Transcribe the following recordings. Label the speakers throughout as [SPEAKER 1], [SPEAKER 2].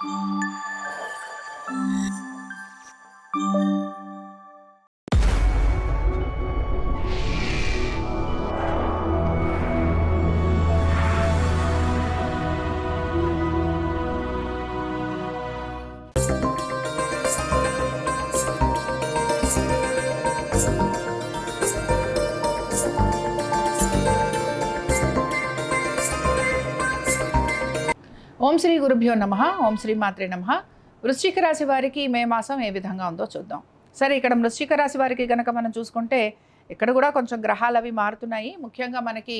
[SPEAKER 1] Thank you. ఓం శ్రీ గురుభ్యో నమ ఓం శ్రీ మాత్రే నమ. వృశ్చిక రాశి వారికి మే మాసం ఏ విధంగా ఉందో చూద్దాం. సరే ఇక్కడ వృశ్చిక రాశి వారికి కనుక మనం చూసుకుంటే ఇక్కడ కూడా కొంచెం గ్రహాలు అవి మారుతున్నాయి. ముఖ్యంగా మనకి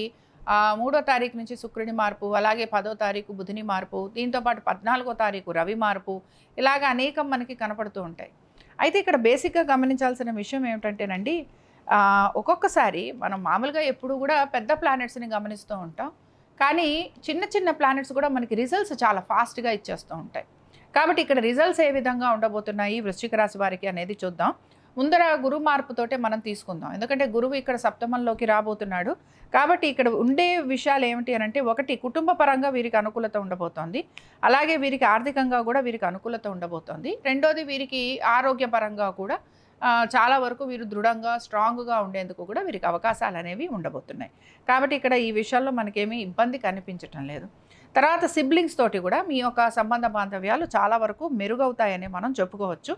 [SPEAKER 1] మూడో తారీఖు నుంచి శుక్రుని మార్పు అలాగే పదో తారీఖు బుధుని మార్పు దీంతో పాటు పద్నాలుగో తారీఖు రవి మార్పు ఇలాగ అనేకం మనకి కనపడుతూ ఉంటాయి. అయితే ఇక్కడ బేసిక్గా గమనించాల్సిన విషయం ఏమిటంటేనండి ఒక్కొక్కసారి మనం మామూలుగా ఎప్పుడు కూడా పెద్ద ప్లానెట్స్ని గమనిస్తూ ఉంటాం. కానీ చిన్న చిన్న ప్లానెట్స్ కూడా మనకి రిజల్ట్స్ చాలా ఫాస్ట్గా ఇచ్చేస్తూ ఉంటాయి. కాబట్టి ఇక్కడ రిజల్ట్స్ ఏ విధంగా ఉండబోతున్నాయి? వృశ్చిక రాశి వారికి అనేది చూద్దాం. ముందర గురు మార్పుతోటే మనం తీసుకుందాం. ఎందుకంటే గురువు ఇక్కడ సప్తమంలోకి రాబోతున్నాడు. కాబట్టి ఇక్కడ ఉండే విషయాలు ఏమిటి అని అంటే ఒకటి కుటుంబ పరంగా వీరికి అనుకూలత ఉండబోతోంది. అలాగే వీరికి ఆర్థికంగా కూడా వీరికి అనుకూలత ఉండబోతోంది. రెండోది వీరికి ఆరోగ్యపరంగా కూడా చాలా వరకు వీరు దృఢంగా స్ట్రాంగ్గా ఉండేందుకు కూడా వీరికి అవకాశాలు అనేవి ఉండబోతున్నాయి. కాబట్టి ఇక్కడ ఈ విషయాల్లో మనకేమీ ఇబ్బంది కనిపించటం లేదు. తర్వాత సిబ్లింగ్స్ తోటి కూడా మీ యొక్క సంబంధ బాంధవ్యాలు చాలా వరకు మెరుగవుతాయని మనం చెప్పుకోవచ్చు.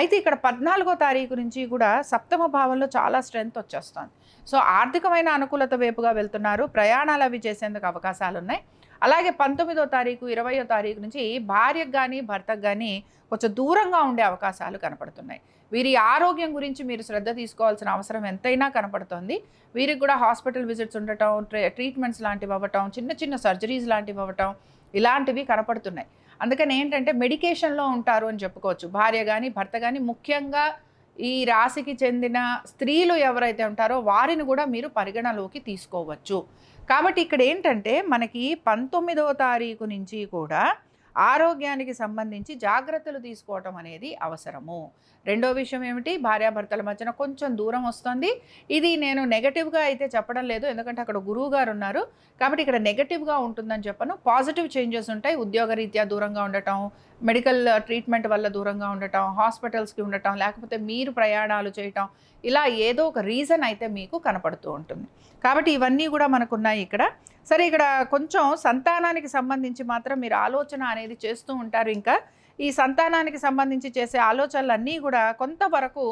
[SPEAKER 1] అయితే ఇక్కడ పద్నాలుగో తారీఖు నుంచి కూడా సప్తమ భావంలో చాలా స్ట్రెంగ్త్ వచ్చేస్తుంది. సో ఆర్థికమైన అనుకూలత వైపుగా వెళ్తున్నారు. ప్రయాణాలు అవి చేసేందుకు అవకాశాలు ఉన్నాయి అలాగే పంతొమ్మిదో తారీఖు ఇరవయో తారీఖు నుంచి భార్యకు కానీ భర్తకు కానీ కొంచెం దూరంగా ఉండే అవకాశాలు కనపడుతున్నాయి. వీరి ఆరోగ్యం గురించి మీరు శ్రద్ధ తీసుకోవాల్సిన అవసరం ఎంతైనా కనపడుతోంది. వీరికి కూడా హాస్పిటల్ విజిట్స్ ఉండటం ట్రే- ట్రీట్మెంట్స్ లాంటివి అవ్వటం చిన్న చిన్న సర్జరీస్ లాంటివి అవ్వటం ఇలాంటివి కనపడుతున్నాయి. అందుకని ఏంటంటే మెడికేషన్లో ఉంటారు అని చెప్పుకోవచ్చు. భార్య కానీ భర్త కానీ ముఖ్యంగా ఈ రాశికి చెందిన స్త్రీలు ఎవరైతే ఉంటారో వారిని కూడా మీరు పరిగణలోకి తీసుకోవచ్చు. కాబట్టి ఇక్కడ ఏంటంటే మనకి పంతొమ్మిదవ తారీఖు నుంచి కూడా ఆరోగ్యానికి సంబంధించి జాగ్రత్తలు తీసుకోవటం అనేది అవసరము. రెండో విషయం ఏమిటి? భార్యాభర్తల మధ్యన కొంచెం దూరం వస్తుంది. ఇది నేను నెగటివ్గా అయితే చెప్పడం లేదు. ఎందుకంటే అక్కడ గురువు గారు ఉన్నారు. కాబట్టి ఇక్కడ నెగటివ్గా ఉంటుందని చెప్పను. పాజిటివ్ చేంజెస్ ఉంటాయి. ఉద్యోగరీత్యా దూరంగా ఉండటం మెడికల్ ట్రీట్మెంట్ వల్ల దూరంగా ఉండటం హాస్పిటల్స్కి ఉండటం లేకపోతే మీరు ప్రయాణాలు చేయటం ఇలా ఏదో ఒక రీజన్ అయితే మీకు కనపడుతూ ఉంటుంది. కాబట్టి ఇవన్నీ కూడా మనకున్నాయి ఇక్కడ. సరే ఇక్కడ కొంచెం సంతానానికి సంబంధించి మాత్రం మీరు ఆలోచన అనేది చేస్తూ ఉంటారు ఇంకా. ఈ సంతానానికి సంబంధించి చేసే ఆలోచనలన్నీ కూడా కొంతవరకు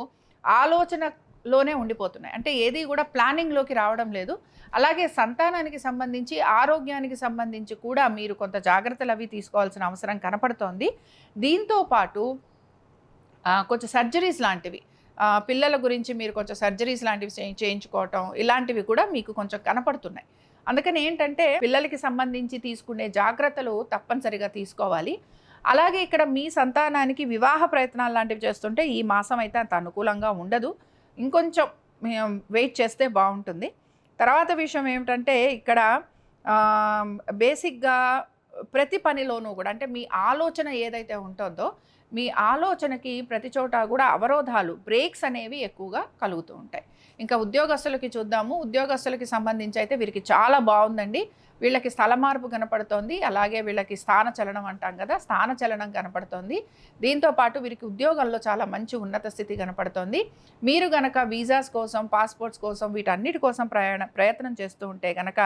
[SPEAKER 1] ఆలోచన లోనే ఉండిపోతున్నాయి. అంటే ఏది కూడా ప్లానింగ్లోకి రావడం లేదు. అలాగే సంతానానికి సంబంధించి ఆరోగ్యానికి సంబంధించి కూడా మీరు కొంత జాగ్రత్తలు అవి తీసుకోవాల్సిన అవసరం కనపడుతోంది. దీంతో పాటు కొంచెం సర్జరీస్ లాంటివి పిల్లల గురించి మీరు కొంచెం సర్జరీస్ లాంటివి చేయించుకోవటం ఇలాంటివి కూడా మీకు కొంచెం కనపడుతున్నాయి. అందుకని ఏంటంటే పిల్లలకి సంబంధించి తీసుకునే జాగ్రత్తలు తప్పనిసరిగా తీసుకోవాలి. అలాగే ఇక్కడ మీ సంతానానికి వివాహ ప్రయత్నాలు లాంటివి చేస్తుంటే ఈ మాసం అయితే అంత అనుకూలంగా ఉండదు. ఇంకొంచెం వెయిట్ చేస్తే బాగుంటుంది. తర్వాత విషయం ఏమిటంటే ఇక్కడ బేసిక్గా ప్రతి పనిలోనూ కూడా అంటే మీ ఆలోచన ఏదైతే ఉంటుందో మీ ఆలోచనకి ప్రతి చోట కూడా అవరోధాలు బ్రేక్స్ అనేవి ఎక్కువగా కలుగుతూ ఉంటాయి. ఇంకా ఉద్యోగస్తులకి చూద్దాము. ఉద్యోగస్తులకి సంబంధించి అయితే వీరికి చాలా బాగుందండి. వీళ్ళకి స్థల మార్పు కనపడుతోంది. అలాగే వీళ్ళకి స్థాన చలనం అంటాం కదా స్థాన చలనం కనపడుతోంది. దీంతో పాటు వీరికి ఉద్యోగంలో చాలా మంచి ఉన్నత స్థితి కనపడుతోంది. మీరు గనక వీసాస్ కోసం పాస్పోర్ట్స్ కోసం వీటన్నిటి కోసం ప్రయాణ ప్రయత్నం చేస్తూ ఉంటే గనక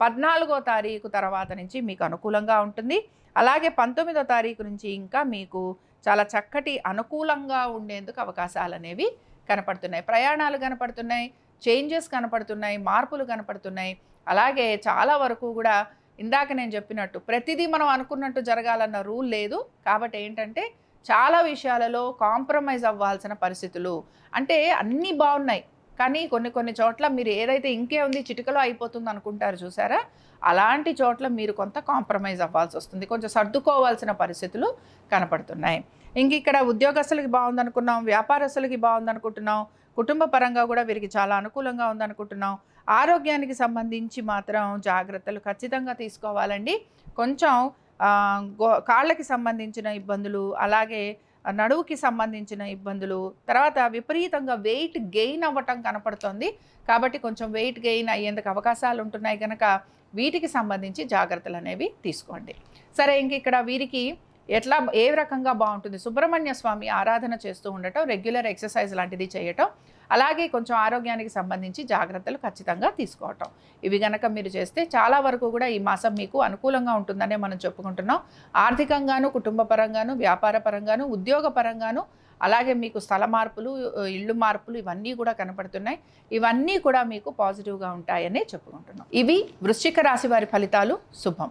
[SPEAKER 1] పద్నాలుగో తారీఖు తర్వాత నుంచి మీకు అనుకూలంగా ఉంటుంది. అలాగే పంతొమ్మిదో తారీఖు నుంచి ఇంకా మీకు చాలా చక్కటి అనుకూలంగా ఉండేందుకు అవకాశాలు అనేవి కనపడుతున్నాయి. ప్రయాణాలు కనపడుతున్నాయి చేంజెస్ కనపడుతున్నాయి మార్పులు కనపడుతున్నాయి. అలాగే చాలా వరకు కూడా ఇందాక నేను చెప్పినట్టు ప్రతిదీ మనం అనుకున్నట్టు జరగాలన్న రూల్ లేదు. కాబట్టి ఏంటంటే చాలా విషయాలలో కాంప్రమైజ్ అవ్వాల్సిన పరిస్థితులు. అంటే అన్నీ బాగున్నాయి. కానీ కొన్ని కొన్ని చోట్ల మీరు ఏదైతే ఇంకే ఉంది చిటికలో అయిపోతుంది అనుకుంటారు చూసారా? అలాంటి చోట్ల మీరు కొంత కాంప్రమైజ్ అవ్వాల్సి వస్తుంది. కొంచెం సర్దుకోవాల్సిన పరిస్థితులు కనపడుతున్నాయి. ఇంక ఇక్కడ ఉద్యోగస్తులకి బాగుందనుకున్నాం వ్యాపారస్తులకి బాగుందనుకుంటున్నాం కుటుంబ పరంగా కూడా వీరికి చాలా అనుకూలంగా ఉందనుకుంటున్నాం. ఆరోగ్యానికి సంబంధించి మాత్రం జాగ్రత్తలు ఖచ్చితంగా తీసుకోవాలండి. కొంచెం కాళ్ళకి సంబంధించిన ఇబ్బందులు అలాగే నడువుకి సంబంధించిన ఇబ్బందులు తర్వాత విపరీతంగా వెయిట్ గెయిన్ అవ్వటం కనపడుతుంది. కాబట్టి కొంచెం వెయిట్ గెయిన్ అయ్యేందుకు అవకాశాలు ఉంటున్నాయి కనుక వీటికి సంబంధించి జాగ్రత్తలు అనేవి తీసుకోండి. సరే ఇంక ఇక్కడ వీరికి ఎట్లా ఏ రకంగా బాగుంటుంది? సుబ్రహ్మణ్య స్వామి ఆరాధన చేస్తూ ఉండటం రెగ్యులర్ ఎక్సర్సైజ్ లాంటిది చేయటం అలాగే కొంచెం ఆరోగ్యానికి సంబంధించి జాగ్రత్తలు ఖచ్చితంగా తీసుకోవటం. ఇవి గనక మీరు చేస్తే చాలా వరకు కూడా ఈ మాసం మీకు అనుకూలంగా ఉంటుందనే మనం చెప్పుకుంటున్నాం. ఆర్థికంగాను కుటుంబ పరంగాను వ్యాపార పరంగాను ఉద్యోగ పరంగాను అలాగే మీకు స్థల మార్పులు ఇళ్ళు మార్పులు ఇవన్నీ కూడా కనపడుతున్నాయి. ఇవన్నీ కూడా మీకు పాజిటివ్గా ఉంటాయనే చెప్పుకుంటున్నాం. ఇవి వృశ్చిక రాశి వారి ఫలితాలు. శుభం.